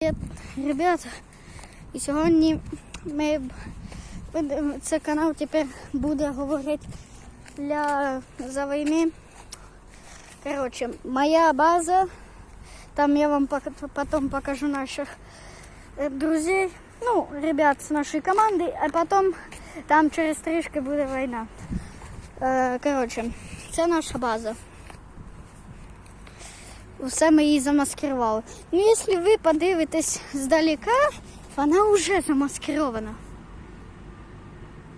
Привіт, ребята. І сьогодні ми б- будемо- це канал тепер буде говорити для за війни. Коротше, моя база. Там я вам пок- потом покажу наших е, друзей. Ну, ребят з нашої команди, а потім там через трішки буде війна. Е, Коротше, це наша база. Все ми її замаскирували. Ну, якщо ви подивитесь здалека, вона вже замаскирована.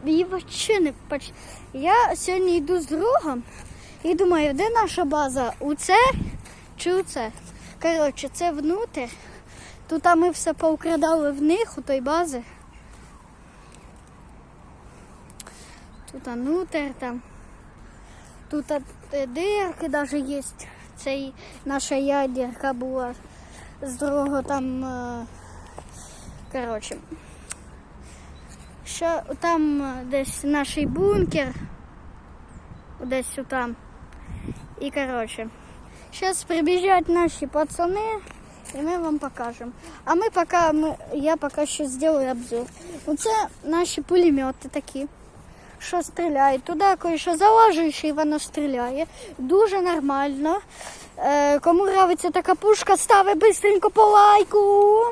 Її вообще не поч... Я сьогодні йду з другом і думаю, де наша база? У це чи у це? Коротше, це внутрь. Тут ми все поукрадали в них, у той бази. Тут внутрь там. Тут дирки навіть є. Це наша ядерка була з другого там. е, Коротше. Ще там е, десь наш бункер. Десь там. І коротше. Зараз прибіжать наші пацани, і ми вам покажемо. А ми поки ми, я поки що зроблю обзор. Оце наші пулемети такі що стріляє. Туди кое-що заложиш і воно стріляє. Дуже нормально. Е, кому нравиться така пушка, стави бистренько по лайку.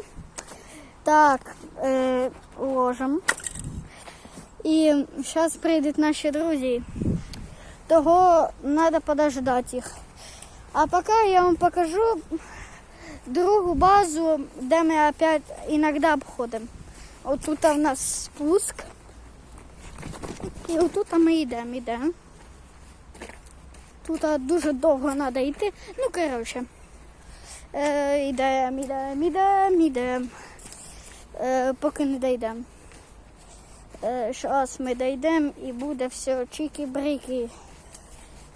Так, е, ложимо. І зараз прийдуть наші друзі. Того треба подождати їх. А поки я вам покажу другу базу, де ми опять іноді обходимо. От тут у нас спуск. І отут ми йдемо, йдемо. Тут дуже довго треба йти. Ну, коротше. Е, йдемо, йдемо, йдемо. Е, поки не дійдемо. Е, Зараз ми дійдемо і буде все чики-брики.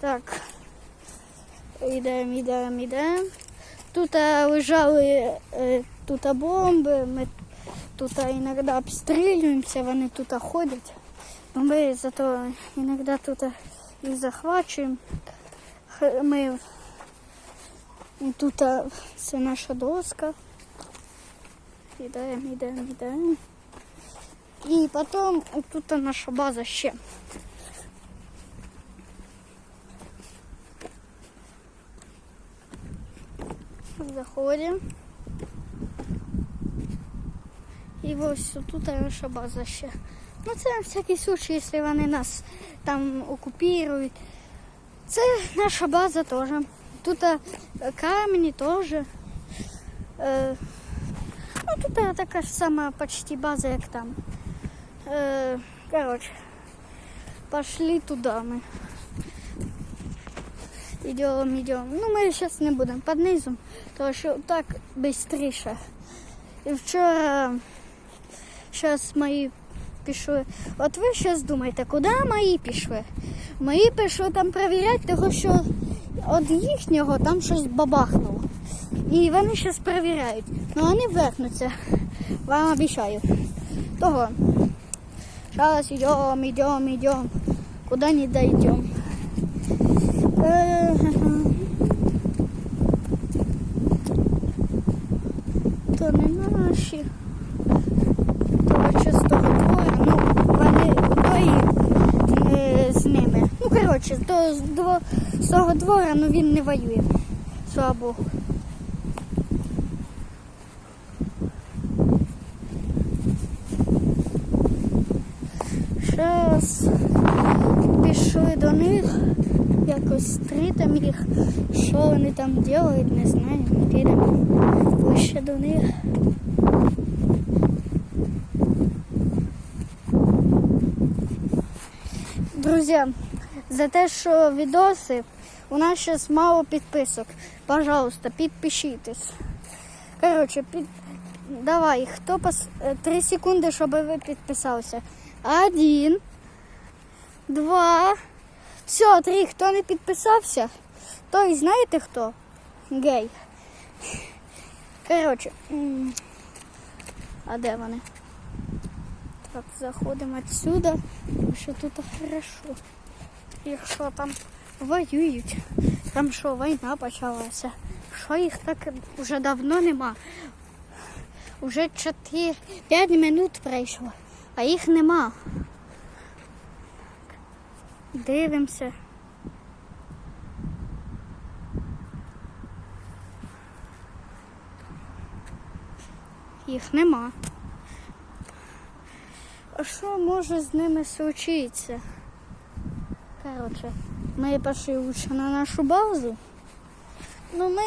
Так. Йдемо, йдемо, йдемо. Тут лежали е, тут бомби, ми тут іноді обстрілюємося, вони тут ходять. Но мы зато иногда тут их захвачиваем. Х- Мы и тут а, це наша доска. Йдемо, йдемо, йдемо. І потім тут наша база ще. Заходимо. І ось тут наша база ще. Ну це на всякий случай, якщо вони нас там окупують. Це наша база теж. Тут е, камені теж. Е, ну тут е, така ж сама почти база, як там. Коротше, пошли туди ми. Йдемо, йдемо. Ну, ми зараз не будемо під низом, тому що так швидше. І вчора зараз мої пішли. От ви зараз думаєте, куди мої пішли? Мої пішли там перевіряти, того що від їхнього там щось бабахнуло. І вони зараз перевіряють. Ну вони вернуться. Вам обіцяю. Того. Зараз йдемо, йдемо, йдемо. Куди не дойдемо. Е, То не наші. Коротше, з того двоє, ну, вони двоє е, з коротше, до, з з того двора, ну він не воює. Слава Богу. Зараз пішли до них, якось стрітимо їх. Що вони там роблять, не знаю. Підемо ближче до них. Друзі, за те, що відоси, у нас зараз мало підписок. Пожалуйста, підпишітесь. Коротше, під... давай, хто пос... 3 секунди, щоб ви підписалися. Один, два. Все, три. Хто не підписався, той знаєте хто? Гей. Коротше. А де вони? Так, заходимо отсюда. Що тут хорошо. Якщо там воюють, там що війна почалася. Що їх так вже давно нема. Уже 4, 5 минут пройшло, а їх нема. Дивимося. Їх нема. А що може з ними случитися? Коротше, ми пішли лучше на нашу базу. Ну ми,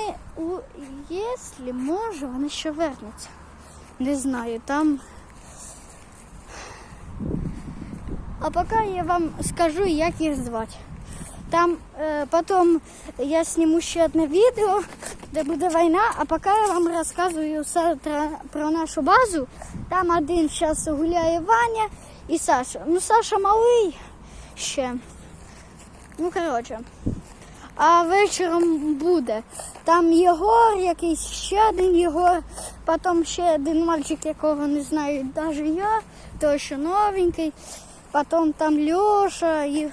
якщо може, вони ще вернуться. Не знаю, там. А поки я вам скажу, як їх звати. Там е, потім я зніму ще одне відео, де буде війна, а поки я вам розказую про нашу базу. Там один зараз гуляє Ваня і Саша. Ну, Саша малий ще. Ну, коротше. А вечором буде. Там Єгор, якийсь ще один Єгор, потім ще один мальчик, якого не знаю навіть я, той що новенький. Потім там Льоша і,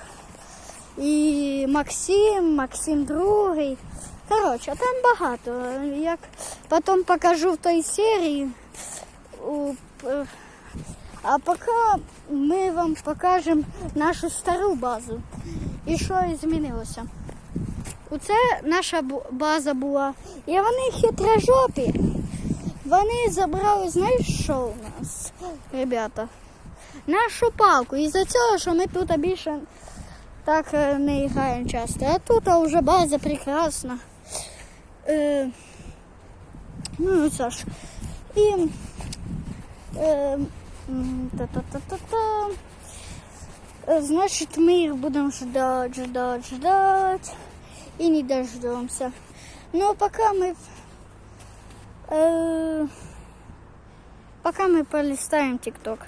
і Максим, Максим другий. Коротше, там багато. Як потім покажу в той серії. А поки ми вам покажемо нашу стару базу. І що змінилося. Оце наша база була. І вони хитрожопі. Вони забрали, знаєш, що у нас, ребята? Нашу палку. І за цього, що ми тут більше так е, не граємо часто. А тут вже база прекрасна. Е, ну, це ж. І е, та-та-та-та-та. Е, Значит, мы их будем ждать, ждать, ждать. И не дождемся. Но пока мы... э, пока мы полистаем ТикТок.